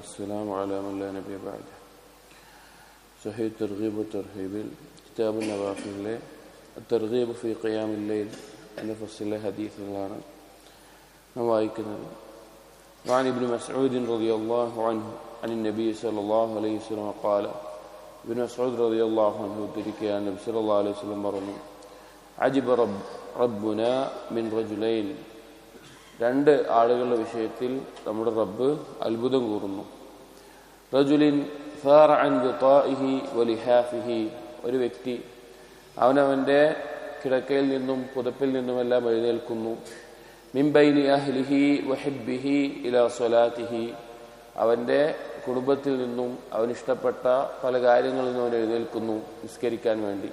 والسلام على من لا نبي بعده صحيح الترغيب والترهيب كتاب النوافل الترغيب في قيام الليل എന്ന ഫസ്റ്റിലെ ഹദീസുകളാണ് നാം വായിക്കുന്നത് وعن ابن مسعود رضي الله عنه عن النبي صلى الله عليه وسلم قال ابن مسعود رضي الله عنه ഉദ്ധരിക്കുകയാണ് നബി സല്ലല്ലാഹു അലൈഹി വസല്ലം പറഞ്ഞു അജിബ റബ്ബ് റബ്ബുന മിൻ റജുലൈൻ രണ്ട് ആളുകളുടെ വിഷയത്തിൽ നമ്മുടെ റബ്ബ് അത്ഭുതം കൂറുന്നു. റജുലിൻ വലിഹാഫിഹി. ഒരു വ്യക്തി അവനവന്റെ കിടക്കയിൽ നിന്നും പുതപ്പിൽ നിന്നുമെല്ലാം എഴുന്നേൽക്കുന്നു. മിംബൈനി അഹ്ലിഹി സ്വലാത്തിഹി. അവന്റെ കുടുംബത്തിൽ നിന്നും അവനിഷ്ടപ്പെട്ട പല കാര്യങ്ങളിൽ നിന്നും അവൻ എഴുന്നേൽക്കുന്നു നിസ്കരിക്കാൻ വേണ്ടി.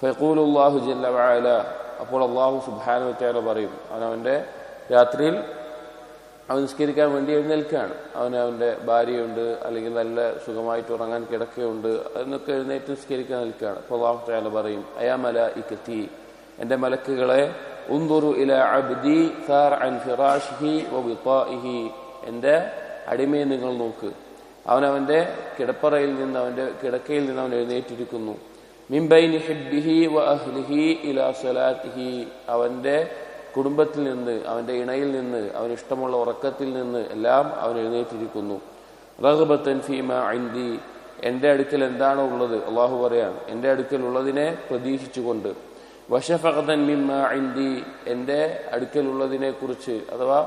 ഫയക്കൂലുല്ലാഹു ജല്ല അപ്പോൾ അള്ളാഹു സുബാന പറയും അവനവന്റെ രാത്രിയിൽ അവൻ നിസ്കരിക്കാൻ വേണ്ടി എഴുന്നേൽക്കുകയാണ്. അവന് അവന്റെ ഭാര്യയുണ്ട് അല്ലെങ്കിൽ നല്ല സുഖമായിട്ട് ഉറങ്ങാൻ കിടക്കുകയുണ്ട് അതിനൊക്കെ എഴുന്നേറ്റ് നിസ്കരിക്കാൻ നിൽക്കുകയാണ്. അപ്പോൾ അള്ളാഹു താല പറയും അയാ മല ഇക്കത്തി എന്റെ മലക്കുകളെ ഉന്തുറു ഇല അബ്ദി സാർ അൻ ഫിറാഷിഹി എന്റെ അടിമയെ നിങ്ങൾ നോക്ക്. അവനവന്റെ കിടപ്പറയിൽ നിന്ന് അവന്റെ കിടക്കയിൽ നിന്ന് അവൻ എഴുന്നേറ്റിരിക്കുന്നു. മിംബൈൻ ഹിബ്ബിഹി വ അഹ്ലിഹി ഇലാ സ്വലാത്തിഹി അവന്റെ കുടുംബത്തിൽ നിന്ന് അവന്റെ ഇണയിൽ നിന്ന് അവന് ഇഷ്ടമുള്ള ഉറക്കത്തിൽ നിന്ന് എല്ലാം അവൻ എഴുന്നേറ്റിരിക്കുന്നു. റഹബത്തൻ ഫീമ ഐന്തി എന്റെ അടുക്കൽ എന്താണോ ഉള്ളത്? അള്ളാഹു പറയാണ്. എന്റെ അടുക്കൽ ഉള്ളതിനെ പ്രതീക്ഷിച്ചുകൊണ്ട്. വശഫഖതൻ മിമ്മ ഐന്തി എന്റെ അടുക്കലുള്ളതിനെ കുറിച്ച് അഥവാ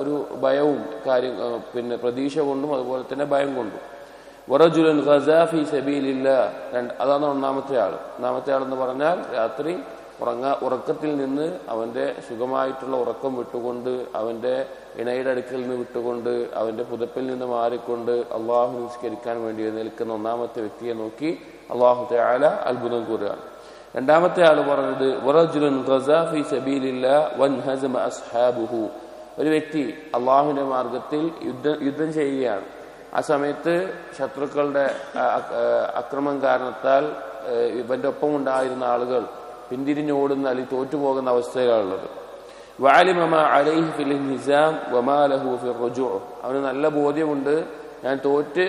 ഒരു ഭയവും കാര്യം പിന്നെ പ്രതീക്ഷ കൊണ്ടും അതുപോലെ തന്നെ ഭയം കൊണ്ടും. വറജുലൻ ഖസാഫി സബീലില്ല. രണ്ട് അതാണ് ഒന്നാമത്തെ ആൾ ഒന്നാമത്തെ ആൾ എന്ന് പറഞ്ഞാൽ രാത്രി ഉറങ്ങാ ഉറക്കത്തിൽ നിന്ന് അവന്റെ സുഖമായിട്ടുള്ള ഉറക്കം വിട്ടുകൊണ്ട് അവന്റെ ഇണയുടെ അടുക്കൽ നിന്ന് വിട്ടുകൊണ്ട് അവന്റെ പുതപ്പിൽ നിന്ന് മാറിക്കൊണ്ട് അള്ളാഹു നിസ്കരിക്കാൻ വേണ്ടി നിൽക്കുന്ന ഒന്നാമത്തെ വ്യക്തിയെ നോക്കി അള്ളാഹു തയാല അത്ഭുതം കൂറുകയാണ്. രണ്ടാമത്തെ ആൾ പറഞ്ഞത് ഒരു വ്യക്തി അള്ളാഹുവിന്റെ മാർഗത്തിൽ യുദ്ധം യുദ്ധം ചെയ്യുകയാണ്. ആ സമയത്ത് ശത്രുക്കളുടെ അക്രമം കാരണത്താൽ ഇവന്റെ ഒപ്പം ഉണ്ടായിരുന്ന ആളുകൾ പിന്തിരിഞ്ഞോടുന്ന അല്ലെങ്കിൽ തോറ്റുപോകുന്ന അവസ്ഥയിലാണുള്ളത്. അലൈഹി ഫിൽ വമാലഹു അവന് നല്ല ബോധ്യമുണ്ട്. ഞാൻ തോറ്റ്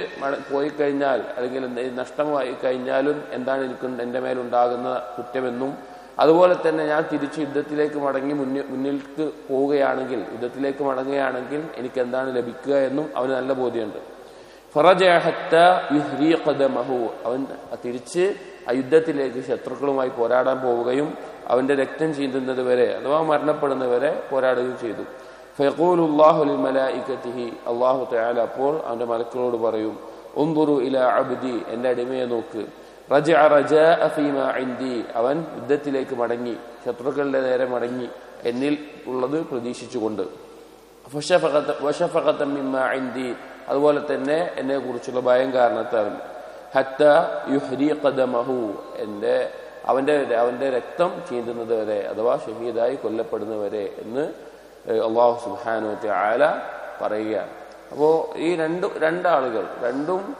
പോയി കഴിഞ്ഞാൽ അല്ലെങ്കിൽ നഷ്ടമായി കഴിഞ്ഞാലും എന്താണ് എനിക്ക് എന്റെ മേലുണ്ടാകുന്ന കുറ്റമെന്നും അതുപോലെ തന്നെ ഞാൻ തിരിച്ച് യുദ്ധത്തിലേക്ക് മടങ്ങി മുന്നിൽ മുന്നിലേക്ക് പോവുകയാണെങ്കിൽ യുദ്ധത്തിലേക്ക് മടങ്ങുകയാണെങ്കിൽ എനിക്ക് എന്താണ് ലഭിക്കുക എന്നും അവന് നല്ല ബോധ്യമുണ്ട്. അവൻ തിരിച്ച് ആ യുദ്ധത്തിലേക്ക് ശത്രുക്കളുമായി പോരാടാൻ പോവുകയും അവന്റെ രക്തം ചീന്തുന്നത് വരെ അഥവാ മരണപ്പെടുന്നവരെ പോരാടുകയും ചെയ്തു. അള്ളാഹു തയാല അപ്പോൾ അവന്റെ മലക്കളോട് പറയും ഒന്തുറു ഇല അബ്ദി എന്റെ അടിമയെ നോക്ക്. റജ റജ അഫീമ ഇന്ദി അവൻ യുദ്ധത്തിലേക്ക് മടങ്ങി ശത്രുക്കളുടെ നേരെ മടങ്ങി എന്നിൽ ഉള്ളത് പ്രതീക്ഷിച്ചുകൊണ്ട്. ഇന്ദി അതുപോലെ തന്നെ എന്നെ കുറിച്ചുള്ള ഭയം കാരണത്താൽ. ഹത്ത യുഹരി കദമഹു എന്റെ അവന്റെ അവന്റെ രക്തം ചീന്തുന്നത് വരെ അഥവാ ഷഹീദായി കൊല്ലപ്പെടുന്നവരെ എന്ന് അള്ളാഹു സുബാനു ആല പറയുകയാണ്. അപ്പോൾ ഈ രണ്ട് രണ്ടാളുകൾ രണ്ടും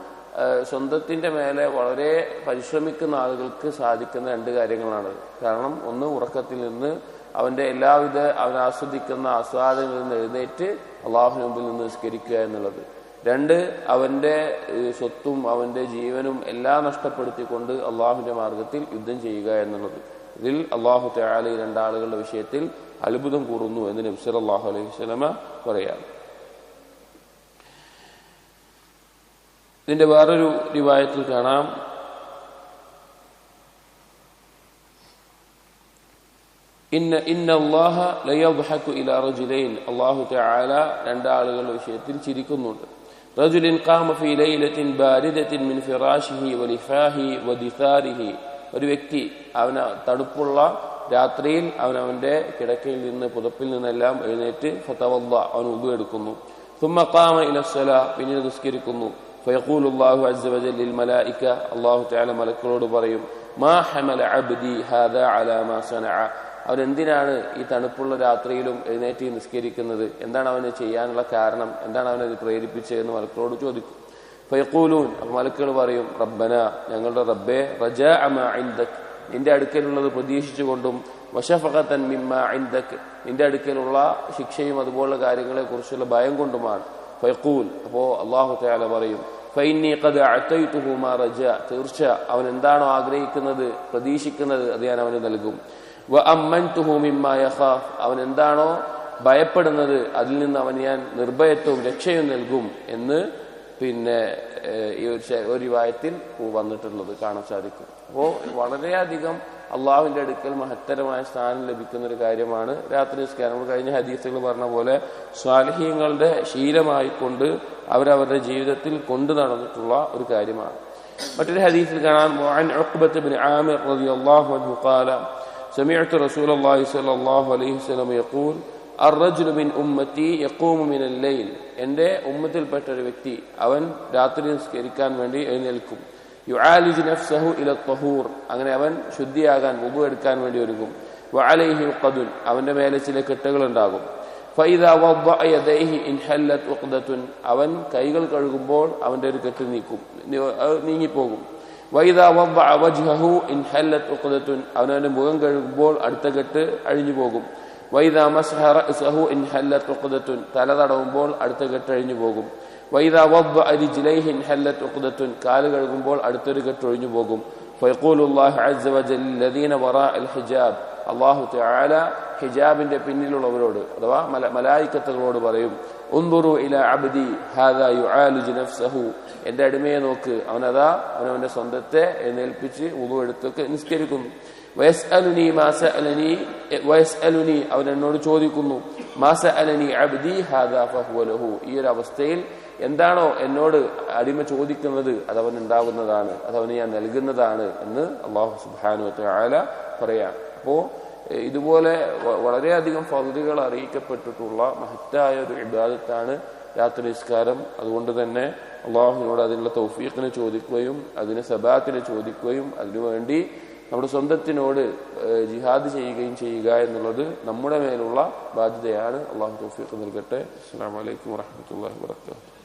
സ്വന്തത്തിന്റെ മേലെ വളരെ പരിശ്രമിക്കുന്ന ആളുകൾക്ക് സാധിക്കുന്ന രണ്ട് കാര്യങ്ങളാണ്. കാരണം ഒന്ന് ഉറക്കത്തിൽ നിന്ന് അവന്റെ എല്ലാവിധ അവൻ ആസ്വദിക്കുന്ന ആസ്വാദനങ്ങളിൽ നിന്ന് എഴുന്നേറ്റ് അള്ളാഹുവിന് മുമ്പിൽ നിന്ന് നിസ്കരിക്കുക എന്നുള്ളത്. രണ്ട് അവന്റെ സ്വത്തും അവന്റെ ജീവനും എല്ലാം നഷ്ടപ്പെടുത്തിക്കൊണ്ട് അള്ളാഹുവിന്റെ മാർഗത്തിൽ യുദ്ധം ചെയ്യുക എന്നുള്ളത്. ഇതിൽ അള്ളാഹു തയാലി രണ്ടാളുകളുടെ വിഷയത്തിൽ അത്ഭുതം കൂറുന്നു എന്ന് നബ്സർ അള്ളാഹു അലൈഹി സ്വലമ പറയാം ഇതിന്റെ വേറൊരു റിവായത്തിൽ കാണാം. ഇന്ന ഇന്ന അള്ളാഹ ലയ്യു ഇല റജുലൈൻ. അള്ളാഹു തയാല രണ്ടാളുകളുടെ വിഷയത്തിൽ ചിരിക്കുന്നുണ്ട്. റജുലിൻ കാമ ഫി ലൈലത്തിൻ ബാരിദത്തിൻ മിൻ ഫിറാഷിഹി വലിഫാഹി വദിസാരിഹി ഒരു വ്യക്തി അവന് തണുപ്പുള്ള രാത്രിയിൽ അവൻ അവന്റെ കിടക്കയിൽ നിന്ന് പുതപ്പിൽ നിന്നെല്ലാം എഴുന്നേറ്റ് ഫത്തവല്ല അവൻ ഉബു എടുക്കുന്നു. തുമ്മക്കാമ ഇലസ്വല പിന്നീട് നിസ്കരിക്കുന്നു. ഫയഖൂൽ അള്ളാഹു അസ്വജലിൽ മലായിക്ക അല്ലാഹു തആല മലക്കളോട് പറയും മാ ഹമല അബ്ദി ഹാദാ അലാ മാ സനഅ. അവൻ എന്തിനാണ് ഈ തണുപ്പുള്ള രാത്രിയിലും എഴുന്നേറ്റ് നിസ്കരിക്കുന്നത്? എന്താണ് അവന് ചെയ്യാനുള്ള കാരണം? എന്താണ് അവനത് പ്രേരിപ്പിച്ചതെന്ന് മലക്കളോട് ചോദിക്കും. ഫയക്കൂലൂൻ മലക്കുകൾ പറയും റബ്ബന ഞങ്ങളുടെ റബ്ബെ റജ അമ നിന്റെ അടുക്കലുള്ളത് പ്രതീക്ഷിച്ചുകൊണ്ടും വശഫഖത്തൻ മിമ്മ ഐന്ദക് നിന്റെ അടുക്കലുള്ള ശിക്ഷയും അതുപോലുള്ള കാര്യങ്ങളെ കുറിച്ചുള്ള ഭയം കൊണ്ടുമാണ്. ഫൈഖൂൽ അപ്പോ അള്ളാഹു തയാല പറയും ഫൈനി ഖദ് അഅതൈതുഹു മാ റജ തീർച്ച അവൻ എന്താണോ ആഗ്രഹിക്കുന്നത് പ്രതീക്ഷിക്കുന്നത് അത് ഞാൻ അവന് നൽകും. അവൻ എന്താണോ ഭയപ്പെടുന്നത് അതിൽ നിന്ന് അവൻ ഞാൻ നിർഭയത്വവും രക്ഷയും നൽകും എന്ന് പിന്നെ ഈ ഒരു വായത്തിൽ വന്നിട്ടുള്ളത് കാണാൻ സാധിക്കും. അപ്പോൾ വളരെയധികം അള്ളാഹുവിന്റെ അടുക്കൽ മഹത്തരമായ സ്ഥാനം ലഭിക്കുന്ന ഒരു കാര്യമാണ് രാത്രി നിസ്കാരം. നമ്മൾ കഴിഞ്ഞ ഹദീസുകൾ പറഞ്ഞ പോലെ സ്വാലഹീങ്ങളുടെ ശീലമായിക്കൊണ്ട് അവരവരുടെ ജീവിതത്തിൽ കൊണ്ടു നടന്നിട്ടുള്ള ഒരു കാര്യമാണ്. മറ്റൊരു ഹദീസിൽ കാണാൻ وعن عقبة بن عامر رضي الله عنه قال سمعت رسول الله صلى الله عليه وسلم يقول الرجل من أمتي يقوم من الليل എൻ്റെ ഉമ്മത്തിൽപ്പെട്ട ഒരു വ്യക്തി അവൻ രാത്രി നിസ്കരിക്കാൻ വേണ്ടി എഴുന്നേൽക്കും യുആലിജ് നഫ്സഹു ഇല തഹൂർ അങ്ങനെ അവൻ ശുദ്ധിയാകാൻ വുബു എടുക്കാൻ വേണ്ടി ഒരുങ്ങും വഅലൈഹി ഖദുൻ അവന്റെ മേലെ ചില കെട്ടുകൾ ഉണ്ടാകും ഫൈദാ വദ്ദഅ യദൈഹി ഇൻഹല്ലത് ഉഖ്ദത്തുൻ അവൻ കൈകൾ കഴുകുമ്പോൾ അവന്റെ ഒരു കെട്ട് നീക്കും നി- അത് നീങ്ങിപ്പോകും വൈദ വജ്ഹു ഇൻഹല്ലത്ത് ഉഖദത്തുൻ. അവനവന്റെ മുഖം കഴുകുമ്പോൾ അടുത്ത കെട്ട് അഴിഞ്ഞു പോകും. വൈദ മസ്ഹറ സഹു ഇൻഹല്ലത്ത് ഉഖദത്തുൻ. തല തടവുമ്പോൾ അടുത്ത കെട്ട് അഴിഞ്ഞു പോകും. വൈദ വബ് അരി ജിലൈഹ് ഇൻഹല്ലത്ത് ഉഖദത്തുൻ. കാൽ കഴുകുമ്പോൾ അടുത്തൊരു കെട്ട് ഒഴിഞ്ഞു പോകും. ഫൈഖൂലുല്ലാഹ് അസ്സ വജൽ ലദീന വറാ അൽ ഹിജാബ്. അള്ളാഹു തആല ഹിജാബിന്റെ പിന്നിലുള്ളവരോട് അഥവാ മല മലായിക്കത്തുകളോട് പറയും ഉന്തുറു ഇല അബ്ദി ഹാദാ യുആലിജു നഫ്സഹു. എന്റെ അടിമയെ നോക്ക്. അവനതാ അവനവന്റെ സ്വന്തത്തെ എഴുന്നേൽപ്പിച്ച് ഉളു എടുത്തൊക്കെ നിസ്കരിക്കുന്നു. വയസ്അലുനി മാസ അലനി വയസ് അലുനി അവൻ എന്നോട് ചോദിക്കുന്നു മാസ അലനി അബ്ദി ഹാദാ ഫഹുലഹു ഈ ഒരു അവസ്ഥയിൽ എന്താണോ എന്നോട് അടിമ ചോദിക്കുന്നത് അതവൻ ഉണ്ടാകുന്നതാണ് അതവന് ഞാൻ നൽകുന്നതാണ് എന്ന് അള്ളാഹു വതആല പറയാം. അപ്പോ ഇതുപോലെ വളരെയധികം ഫضലുകൾ അറിയിക്കപ്പെട്ടിട്ടുള്ള മഹത്തായ ഒരു ഇബാദത്താണ് രാത്രി നിസ്കാരം അതുകൊണ്ട് തന്നെ അള്ളാഹുവിനോട് അതിനുള്ള തൗഫീഖിനെ ചോദിക്കുകയും അതിന് സബാത്തിനെ ചോദിക്കുകയും അതിനുവേണ്ടി നമ്മുടെ സ്വന്തത്തിനോട് ജിഹാദ് ചെയ്യുകയും ചെയ്യുക എന്നുള്ളത് നമ്മുടെ മേലുള്ള ബാധ്യതയാണ്. അള്ളാഹു തൗഫീഖ് നൽകട്ടെ. അസ്സാം വലൈക്കും വാഹമത്തല്ലാ വാത്തു